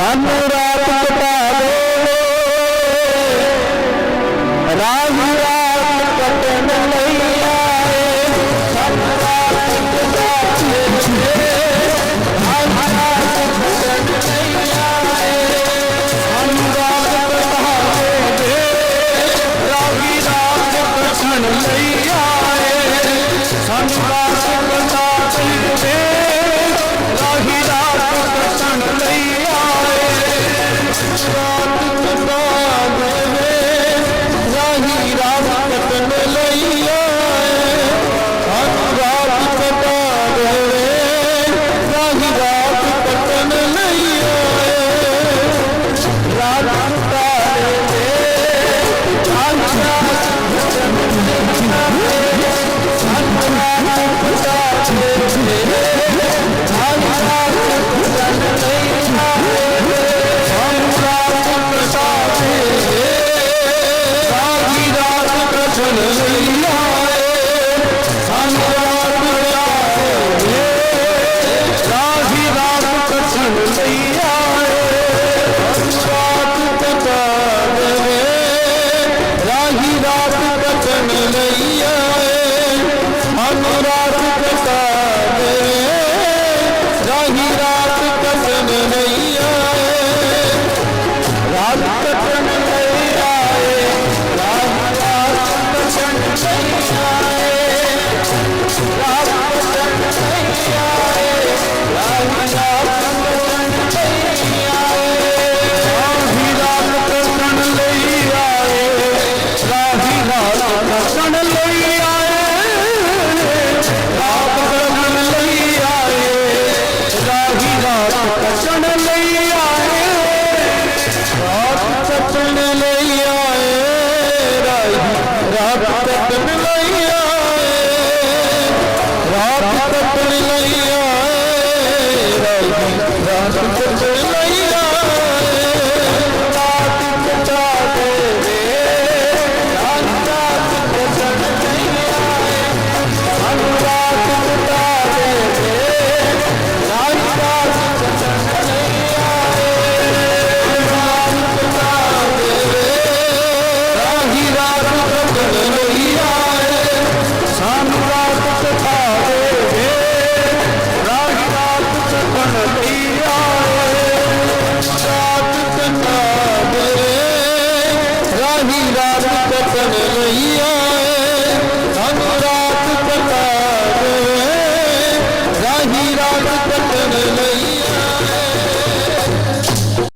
ਸਾਨੂੰ ਰਾਤ ਬਚਣ ਲਈ ਆਏ, ਰਾਤ ਬਚਣ ਲਈ ਆਏ, ਰਾਤ ਬਚਣ ਲਈ ਆਏ, ਰਾਤ ਬਚਣ ਲਈ ਆਏ, ਰਾਤ ਬਚਣ